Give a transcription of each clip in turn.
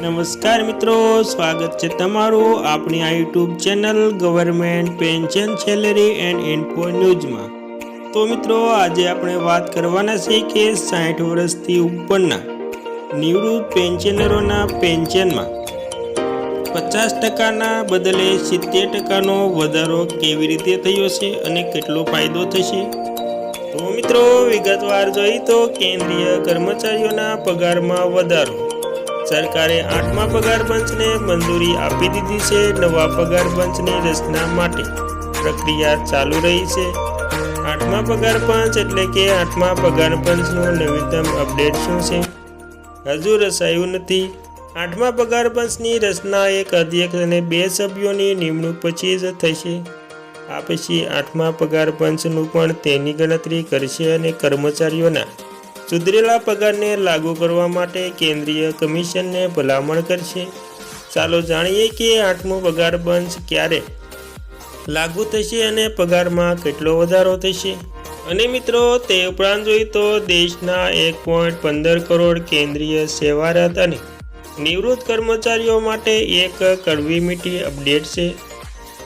નમસ્કાર મિત્રો, સ્વાગત છે તમારું આપણી આ YouTube channel government pension salary and info ન્યૂઝમાં તો મિત્રો, આજે આપણે વાત કરવાના છે કે સાઠ વર્ષથી ઉપરના નિવૃત્ત પેન્શનરોના પેન્શનમાં પચાસ ટકાના બદલે સિત્તેર ટકાનો વધારો કેવી રીતે થયો છે અને કેટલો ફાયદો થશે? તો મિત્રો, વિગતવાર જોઈ તો કેન્દ્રીય કર્મચારીઓના પગારમાં વધારો. સરકારે આઠમા પગાર પંચને મંજૂરી આપી દીધી છે. નવા પગાર પંચની રચના માટે પ્રક્રિયા ચાલુ રહી છે. આઠમા પગાર પંચ એટલે કે આઠમા પગાર પંચનું નવીનતમ અપડેટ શું છે? હજુ રચાયું નથી. આઠમા પગાર પંચની રચના એક અધ્યક્ષ અને બે સભ્યોની નિમણૂક પછી જ થશે. આ પછી આઠમા પગાર પંચનું પણ તેની ગણતરી કરશે અને કર્મચારીઓના સુધરેલા પગારને લાગુ કરવા માટે કેન્દ્રીય કમિશનને ભલામણ કરશે. ચાલો જાણીએ કે આઠમો પગાર બંધ ક્યારે? લાગુ થશે અને પગારમાં કેટલો વધારો થશે? અને મિત્રો, તે ઉપરાંત જોઈએ તો દેશના એક પોઈન્ટ પંદર કરોડ કેન્દ્રીય સેવારત અને નિવૃત્ત કર્મચારીઓ માટે એક કડવી મીઠી અપડેટ છે.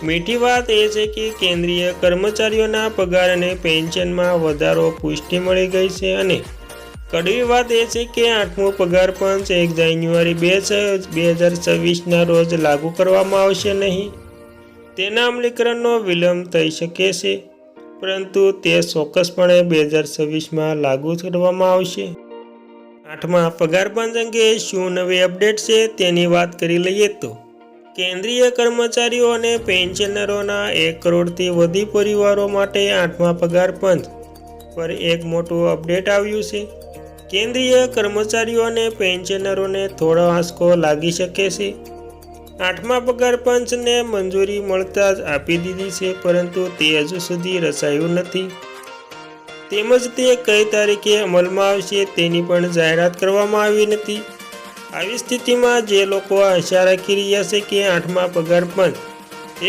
મીઠી વાત એ છે કે કેન્દ્રીય કર્મચારીઓના પગાર અને પેન્શનમાં વધારો પુષ્ટિ મળી ગઈ છે અને કડવી વાત એ છે કે આઠમો પગાર પંચ એક જાન્યુઆરી બે બે હજાર છવ્વીસના રોજ લાગુ કરવામાં આવશે નહીં. તેના અમલીકરણનો વિલંબ થઈ શકે છે, પરંતુ તે ચોક્કસપણે બે હજાર છવ્વીસમાં લાગુ કરવામાં આવશે. આઠમા પગાર પંચ અંગે શું નવી અપડેટ છે તેની વાત કરી લઈએ તો, કેન્દ્રીય કર્મચારીઓ અને પેન્શનરોના એક કરોડથી વધુ પરિવારો માટે આઠમા પગાર પંચ પર એક મોટું અપડેટ આવ્યું છે. કેન્દ્રીય કર્મચારીઓ અને પેન્શનરોને થોડો આંસકો લાગી શકે છે. આઠમા પગાર પંચને મંજૂરી મળતા જ આપી દીધી છે, પરંતુ તે હજુ સુધી રચાયું નથી. તેમજ તે કઈ તારીખે અમલમાં આવશે તેની પણ જાહેરાત કરવામાં આવી નથી. આવી સ્થિતિમાં જે લોકો આશા રાખી રહ્યા છે કે આઠમા પગાર પંચ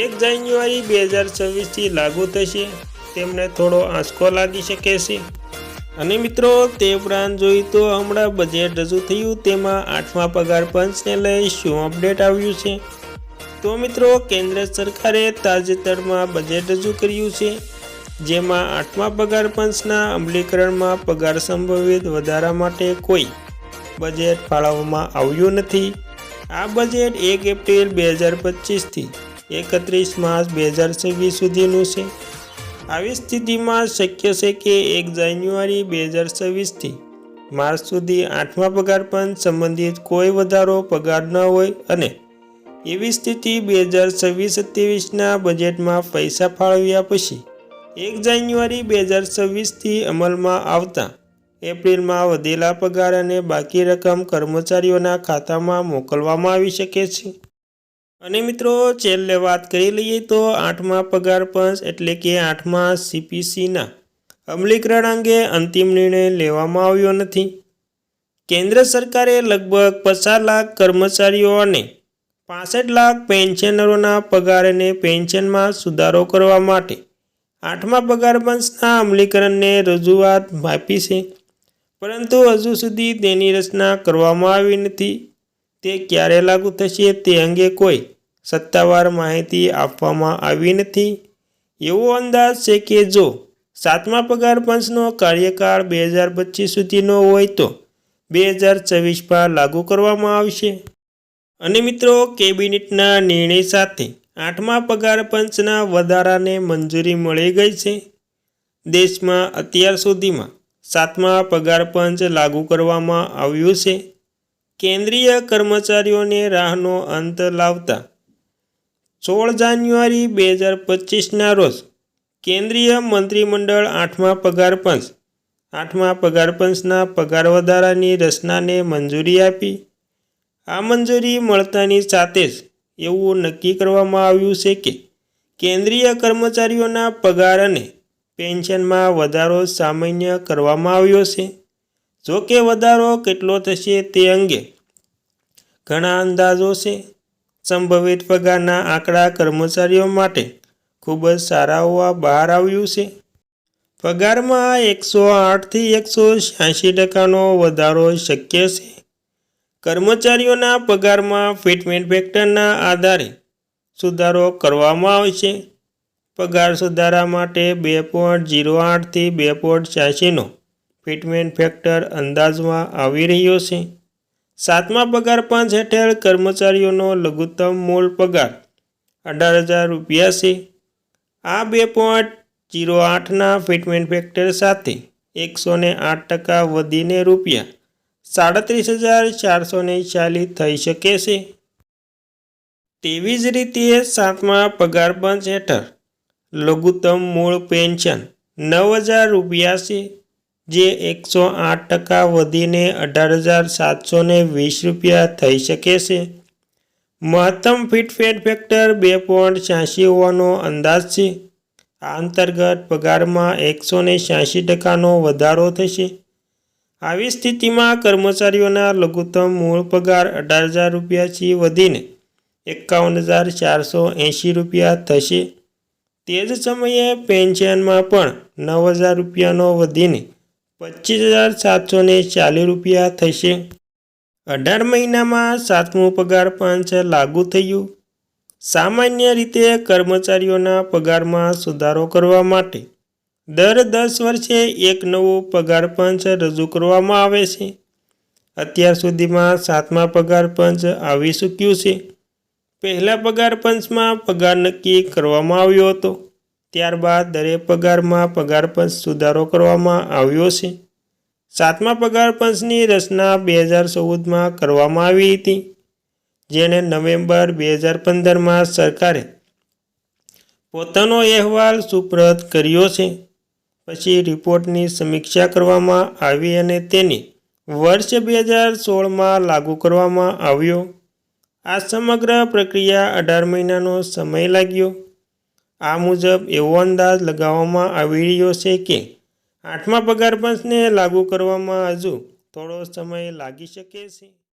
એક જાન્યુઆરી બે હજાર છવ્વીસથી લાગુ થશે, તેમને થોડો આંચકો લાગી શકે છે. અને મિત્રો, તે ઉપરાંત જોઈ તો હમણાં બજેટ રજૂ થયું, તેમાં આઠમા પગાર પંચને લઈ શું અપડેટ આવ્યું છે? તો મિત્રો, કેન્દ્ર સરકારે તાજેતરમાં બજેટ રજૂ કર્યું છે, જેમાં આઠમા પગાર પંચના અમલીકરણમાં પગાર સંભવિત વધારા માટે કોઈ બજેટ ફાળવવામાં આવ્યું નથી. આ બજેટ એક એપ્રિલ બે હજાર પચીસથી એકત્રીસ માર્ચ બે હજાર છવ્વીસ સુધીનું છે. આવી સ્થિતિમાં શક્ય છે કે એક જાન્યુઆરી બે હજાર છવ્વીસથી માર્ચ સુધી આઠમા પગાર પણ સંબંધિત કોઈ વધારો પગાર ન હોય અને એવી સ્થિતિ બે હજાર છવ્વીસ સત્યાવીસના બજેટમાં પૈસા ફાળવ્યા પછી એક જાન્યુઆરી બે હજાર છવ્વીસથી અમલમાં આવતા એપ્રિલમાં વધેલા પગાર અને બાકી રકમ કર્મચારીઓના ખાતામાં મોકલવામાં આવી શકે છે. અને મિત્રો, છેલ્લે વાત કરી લઈએ તો આઠમા પગાર પંચ એટલે કે આઠમા સીપીસીના અમલીકરણ અંગે અંતિમ નિર્ણય લેવામાં આવ્યો નથી. કેન્દ્ર સરકારે લગભગ પચાસ લાખ કર્મચારીઓ અને પાસઠ લાખ પેન્શનરોના પગાર અને પેન્શનમાં સુધારો કરવા માટે આઠમા પગાર પંચના અમલીકરણને રજૂઆત આપી છે. પરંતુ હજુ સુધી તેની રચના કરવામાં આવી નથી. તે ક્યારે લાગુ થશે તે અંગે કોઈ સત્તાવાર માહિતી આપવામાં આવી નથી. એવો અંદાજ છે કે જો સાતમા પગાર પંચનો કાર્યકાળ બે હજાર પચીસ સુધીનો હોય તો બે હજાર ચોવીસમાં લાગુ કરવામાં આવશે. અને મિત્રો, કેબિનેટના નિર્ણય સાથે આઠમા પગાર પંચના વધારાને મંજૂરી મળી ગઈ છે. દેશમાં અત્યાર સુધીમાં સાતમા પગાર પંચ લાગુ કરવામાં આવ્યું છે. કેન્દ્રીય કર્મચારીઓને રાહનો અંત લાવતા. સોળ જાન્યુઆરી બે હજાર પચીસના રોજ કેન્દ્રીય મંત્રીમંડળ આઠમા પગાર પંચ, આઠમા પગાર પંચના પગાર વધારાની રચનાને મંજૂરી આપી. આ મંજૂરી મળતાની સાથે જ એવું નક્કી કરવામાં આવ્યું છે કે કેન્દ્રીય કર્મચારીઓના પગાર અને પેન્શનમાં વધારો સામાન્ય કરવામાં આવ્યો છે. જો કે વધારો કેટલો થશે તે અંગે ઘણા અંદાજો છે. સંભવિત પગારના આંકડા કર્મચારીઓ માટે ખૂબ જ સારા હોવા બહાર આવ્યું છે. પગારમાં એકસો આઠથી એકસો છ્યાસી ટકાનો વધારો શક્ય છે. કર્મચારીઓના પગારમાં ફિટમેન્ટ ફેક્ટરના આધારે સુધારો કરવામાં આવશે. પગાર સુધારા માટે બે પોઈન્ટ જીરો આઠથી બે પોઈન્ટ છ્યાસીનો ફિટમેન્ટ ફેક્ટર અંદાજમાં આવી રહ્યો છે. સાતમા પગાર પાંચ હેઠળ કર્મચારીઓનો લઘુત્તમ મૂળ પગાર અઢાર હજાર રૂપિયા છે. આ બે પોઈન્ટ જીરો આઠના ફિટમેન્ટ ફેક્ટર સાથે એકસો ને આઠ ટકા વધીને રૂપિયા સાડત્રીસ હજાર ચારસો ને ચાલીસ થઈ શકે છે. તેવી જ રીતે સાતમા પગાર પંચ હેઠળ લઘુત્તમ મૂળ પેન્શન નવ હજાર રૂપિયા છે. જે એકસો આઠ ટકા વધીને અઢાર હજાર સાતસો વીસ રૂપિયા થઈ શકે છે. મહત્તમ ફિટફેટ ફેક્ટર બે પોઈન્ટ છ્યાસી હોવાનો અંદાજ છે. આ અંતર્ગત પગારમાં એકસો ને ટકાનો વધારો થશે. આવી સ્થિતિમાં કર્મચારીઓના લઘુત્તમ મૂળ પગાર અઢાર હજાર રૂપિયાથી વધીને એકાવન હજાર ચારસો એંશી રૂપિયા થશે. તે જ સમયે પેન્શનમાં પણ નવ હજાર રૂપિયાનો વધીને પચીસ હજાર સાતસો ચાલીસ રૂપિયા થશે. અઢાર મહિનામાં સાતમું પગાર પાંચ લાગુ થયું. સામાન્ય રીતે કર્મચારીઓના પગારમાં સુધારો કરવા માટે દર દસ વર્ષે એક નવો પગાર પંચ રજૂ કરવામાં આવે છે. અત્યાર સુધીમાં સાતમા પગાર પંચ આવી ચૂક્યું છે. પહેલા પગાર પંચમાં પગાર નક્કી કરવામાં આવ્યો હતો. ત્યારબાદ દરેક પગારમાં પગાર પંચ સુધારો કરવામાં આવ્યો છે. સાતમા પગાર પંચની રચના બે હજાર ચૌદમાં કરવામાં આવી હતી, જેને નવેમ્બર બે હજાર પંદરમાં સરકારે પોતાનો અહેવાલ સુપ્રત કર્યો છે. પછી રિપોર્ટની સમીક્ષા કરવામાં આવી અને તેને વર્ષ બે હજાર સોળમાં લાગુ કરવામાં આવ્યો. આ સમગ્ર પ્રક્રિયા અઢાર મહિનાનો સમય લાગ્યો. આ મુજબ એવો અંદાજ લગાવવામાં આવી રહ્યો છે કે આઠમા પગાર પંચને લાગુ કરવામાં હજુ થોડો સમય લાગી શકે છે.